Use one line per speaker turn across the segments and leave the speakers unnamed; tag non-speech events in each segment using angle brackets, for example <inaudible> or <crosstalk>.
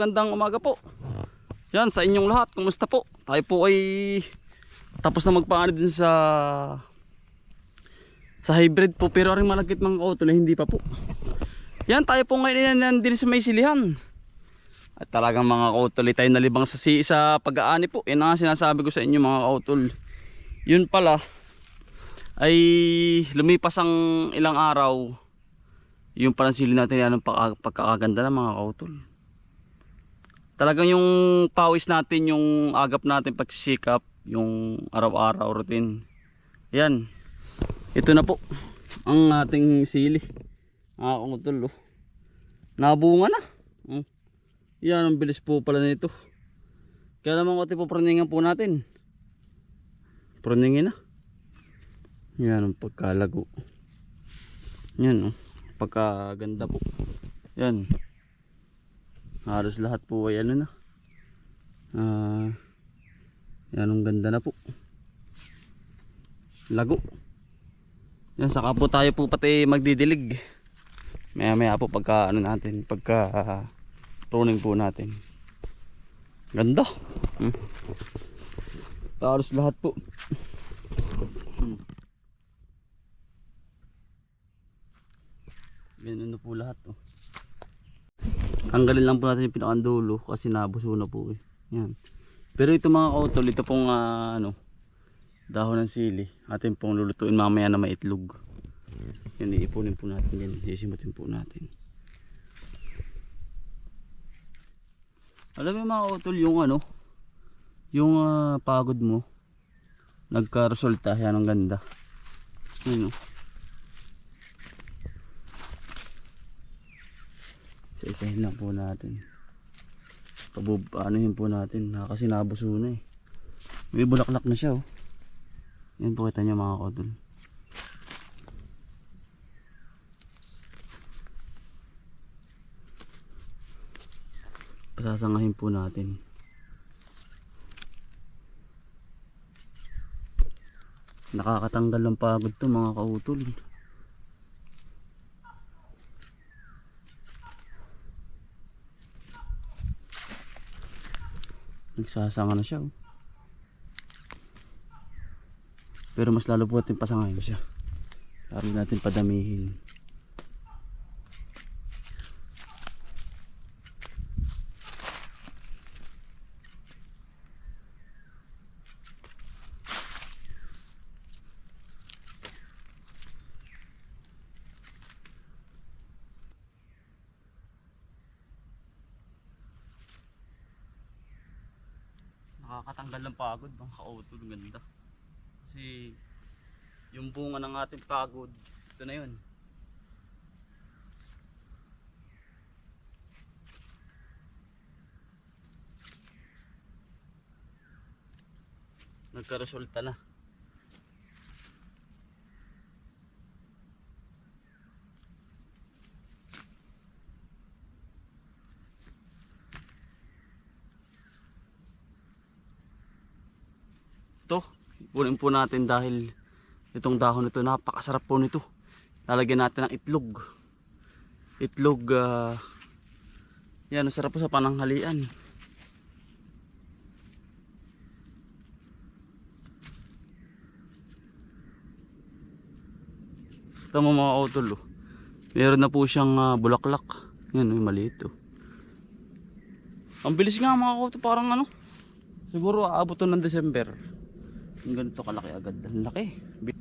Magandang umaga po. Yan sa inyong lahat. Kumusta po? Tayo po ay tapos na magpaano din sa sa hybrid po pero rin malagkit mga kautol eh, hindi pa po. Yan tayo po ngayon yan sa may silihan. At talagang mga kautol tayo nalibang sa si sa pag-aani po. Yan ang sinasabi ko sa inyo mga kautol. Yun pala ay lumipas ang ilang araw yung parang sili natin yan ang pagka- pagkakaganda ng mga kautol. Talagang yung pawis natin, yung agap natin pagsisikap, yung araw-araw routine. Yan. Ito na po ang ating sili. Mga kautol. Oh. Nabunga na. Oh. Yan ang bilis po pala nito. Kaya naman kote po praningan po natin. Praningin na. Yan ang pagkalago. Yan oh pagkaganda po yan halos lahat po ay ano na. Ah yan ang ganda na po. Lago. Yan saka po tayo po pati magdidilig. Maya maya po pagka ano natin pagka uh, pruning po natin. Ganda. Hmm. halos lahat po. Ganun na po lahat oh. Tanggalin lang po natin yung pinakandulo kasi nabuso na po eh. Yan. Pero ito mga kautol, ito pong ah, ano, dahon ng sili. Atin pong lulutuin mamaya na may itlog. Yan, iipunin po natin yan. Sisimutin po natin. Alam mo mga kautol, yung ano, yung ah, pagod mo, nagka-resulta, yan ang ganda. Yan oh. Isa-isahin lang po natin. Pabub, ano yun po natin, na, kasi nabuso na eh. May bulaklak na siya oh. Yan po kita nyo mga kodol. Pasasangahin po natin. Nakakatanggal ng pagod to mga kautol. Nagsasanga na siya oh. pero mas lalo po natin pasangayin siya para natin padamihin nakakatanggal ng pagod mga kautol ganda. Kasi yung bunga ng ating pagod ito na yun. Nagkaresulta na ito punin po natin dahil itong dahon nito napakasarap po nito. Lalagyan natin ng itlog. Itlog ah, yan ang sarap po sa pananghalian. Ito mo mga utol oh. meron na po siyang ah, bulaklak. Yan may maliit oh. ang bilis nga mga utol parang ano siguro aabot to ng December ganito kalaki agad. Ang laki. Bi-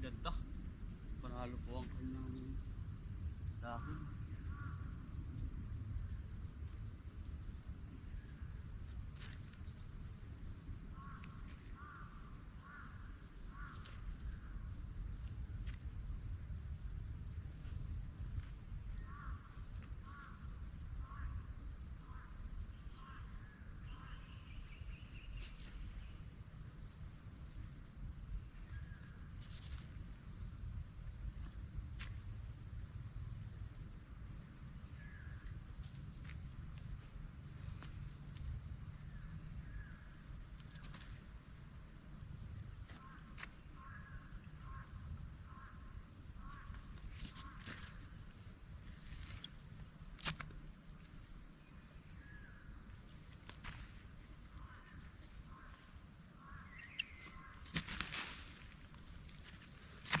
Ganda. Panalo po ang kanyang dahon.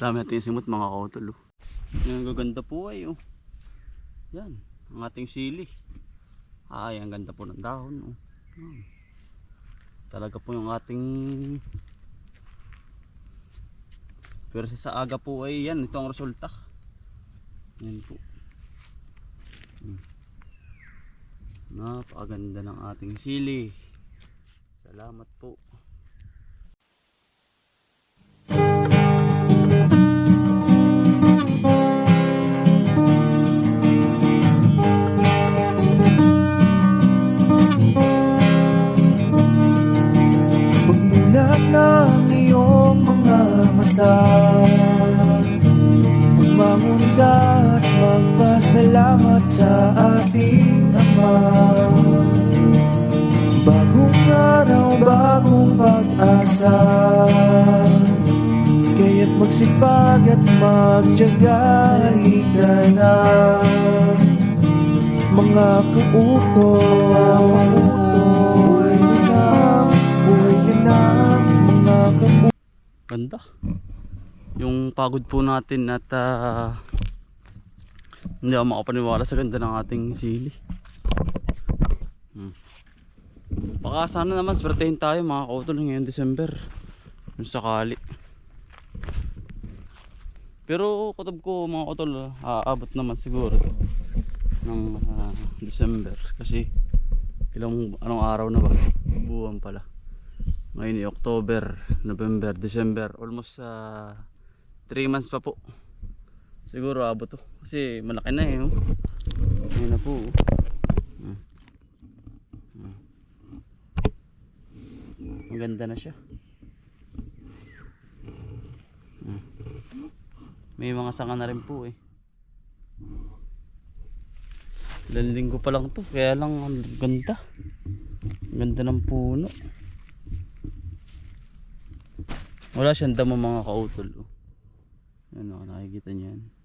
Dami natin simot mga kautol. Oh. Yan, ang gaganda po ay oh. Yan, ang ating sili. Ay, ang ganda po ng dahon. Oh. Talaga po yung ating pero sa aga po ay yan, ito ang resulta. Yan po. Hmm. Napakaganda ng ating sili. Salamat po.
Magpasalamat sa ating Ama. Bagong araw, bagong pag-asa. Kaya't magsipag at magtyaga Halika na Mga kautoy.
Ganda. Yung pagod po natin at ah, hindi ako makapaniwala sa ganda ng ating sili. Hmm. Baka sana naman swertehin tayo mga kautol ngayong December. Kung sakali. Pero kutob ko mga kautol, ah, aabot naman siguro ng ah, December kasi ilang anong araw na ba? Buwan pala. Ngayon ay October, November, December, almost sa 3 months pa po. Siguro abot to. Kasi malaki na eh. Oh. Ayun na po. oh. Ang ganda na siya. May mga sanga na rin po eh. Ilang linggo pa lang to, kaya lang ang ganda. Ang ganda ng puno. Wala siyang damo mga kautol. Oh. Ano, nakikita niyan.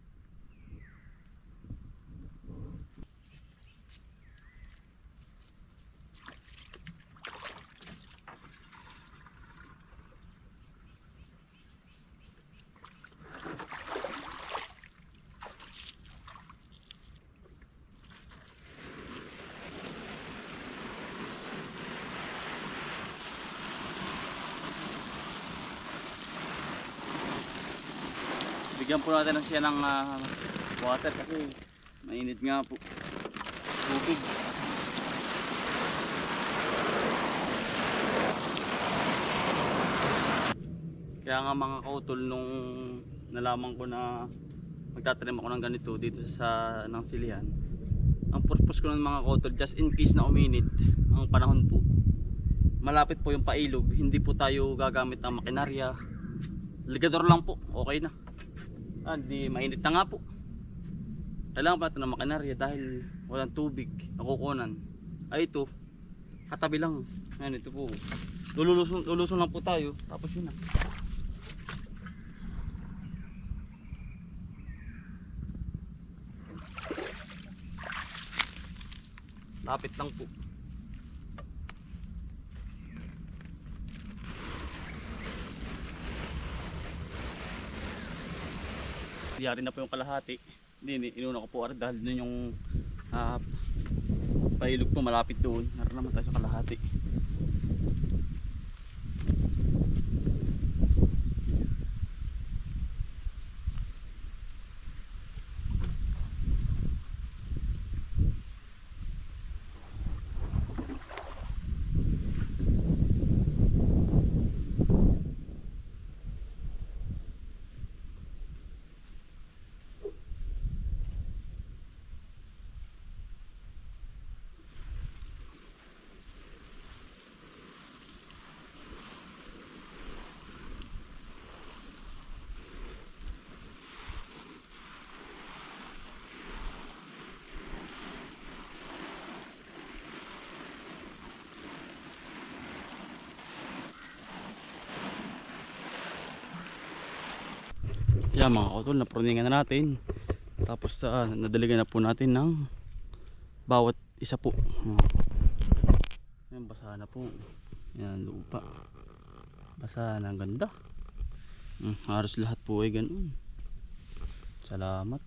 Bigyan po natin siya ng ah, water kasi mainit nga po. Tubig. Kaya nga mga kautol nung nalaman ko na magtatanim ako ng ganito dito sa ng silihan. Ang purpose ko ng mga kautol just in case na uminit ang panahon po. Malapit po yung pailog, hindi po tayo gagamit ng makinarya. Ligador lang po, okay na. Ah, di mainit na nga po. Kailangan pa ito ng makinarya dahil walang tubig, nakukunan. Ay ito, katabi lang. Ayan, ito po. Lululusong, lulusong lang po tayo, tapos yun na. Lapit lang po. Yari na po yung kalahati. Hindi, inuna ko po ar dahil dun yung ah, pailog po malapit doon. Naroon naman tayo sa kalahati. Yan mga kautol, naproningan na natin. Tapos uh, nadaligan na po natin ng bawat isa po. Yan, basa na po. Yan, lupa. Basa na, ang ganda. Hmm, halos lahat po ay ganun. Salamat.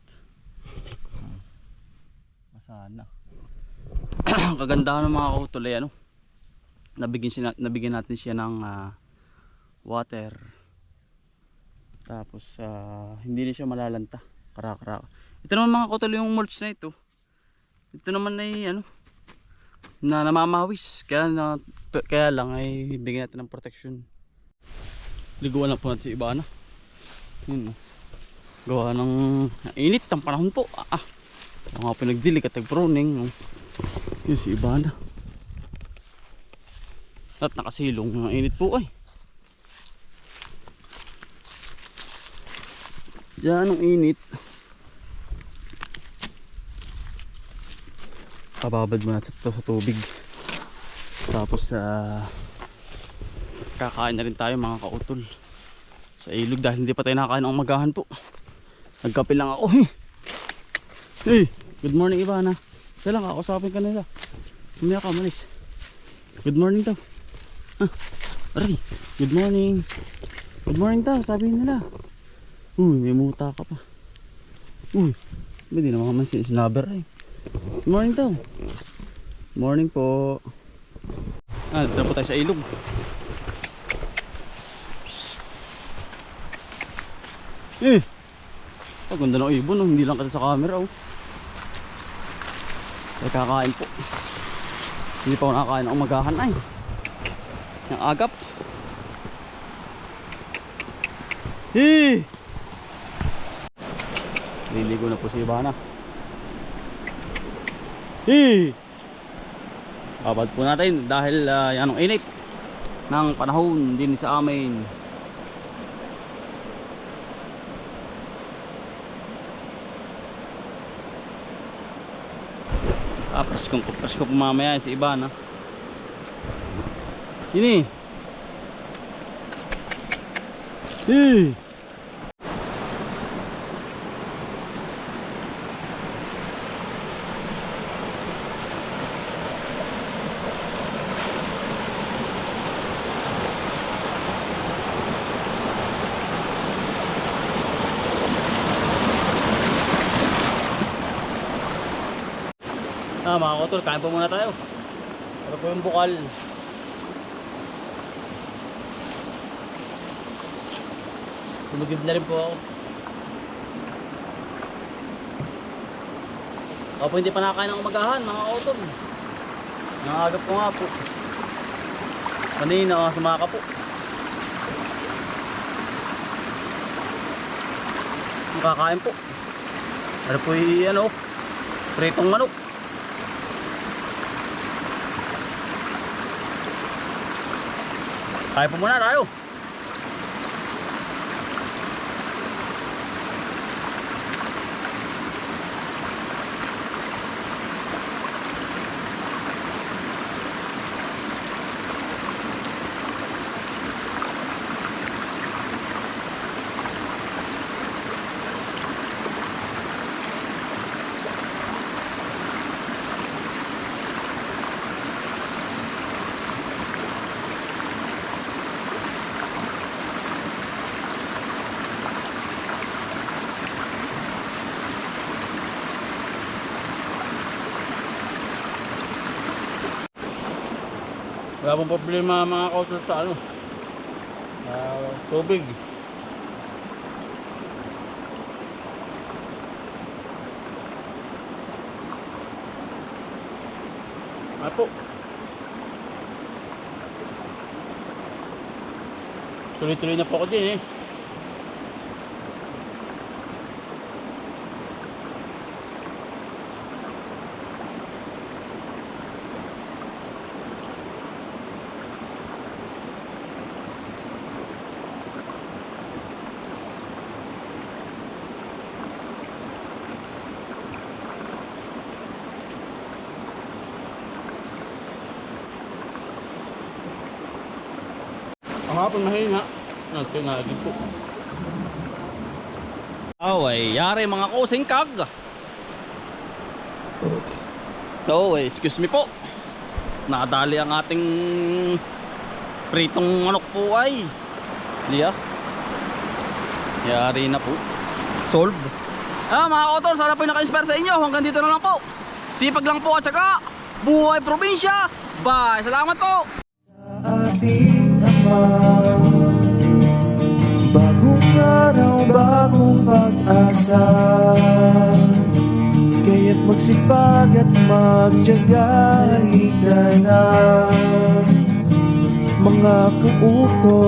Hmm. Masana. <clears throat> Kagandahan ng mga kautuloy ano. Nabigyan, siya, nabigyan natin siya ng ah, water. Tapos ah, hindi na siya malalanta. Karakara. Ito naman mga kautuloy yung mulch na ito. Ito naman ay ano na namamawis. Kaya na kaya lang ay bigyan natin ng protection. Liguan na po natin si Ibana. Yun. oh. Gawa ng init ng panahon po. Ah, ah. Yung mga pinagdilig at nag-pruning. Yun si Ibana. At nakasilong ng init po ay. Diyan ang init. Kababad mo na sa, tubig. Tapos sa kakain na rin tayo mga kautol. Sa ilog dahil hindi pa tayo nakakain ng umagahan po. Nagkape lang ako. eh. Hey, good morning Ivana. Isa lang kakusapin ka nila. Kumaya ka malis. Good morning daw. Ah, aray. Good morning. Good morning daw, sabi nila. Uy, may muta ka pa. Uy, hindi naman man si snubber eh. Good morning daw. Morning po. Ah, dito po tayo sa ilog. Eh! Ang ganda ng ibon, oh. hindi lang kasi sa camera. Oh. Ay kakain po. Hindi pa ako nakakain ng umagahan ay. Yung agap. Hey! Liligo na po si Ivana. Hey! Babad po natin dahil uh, yan ang init ng panahon din sa amin. Ah, paskong pasko po mamaya si iba na. Sini. Ah, mga kotol, kain po muna tayo. Ito po yung bukal. Tumugib na rin po ako. Ako po hindi pa nakakain ng umagahan, mga kotol. Nangagap ko nga po. Kanina, sumaka po. Makakain po. Ano po yung ano, pritong manok. Kaya po muna tayo. Wala pong problema mga kautol sa ano. ah, tubig. Apo. Tuloy-tuloy na po ako din eh. Hapon mahina. Nagtinagin po. Away, yari mga kusing kag. So, excuse me po. Nakadali ang ating pritong manok po ay. Liya. Yari na po. Solve. Ah, mga author, sana po yung naka-inspire sa inyo. Hanggang dito na lang po. Sipag lang po at saka buhay probinsya. Bye. Salamat po.
ating Ama Bagong araw, bagong pag-asa. Kaya't magsipag at magtyaga Halika na. Mga kauto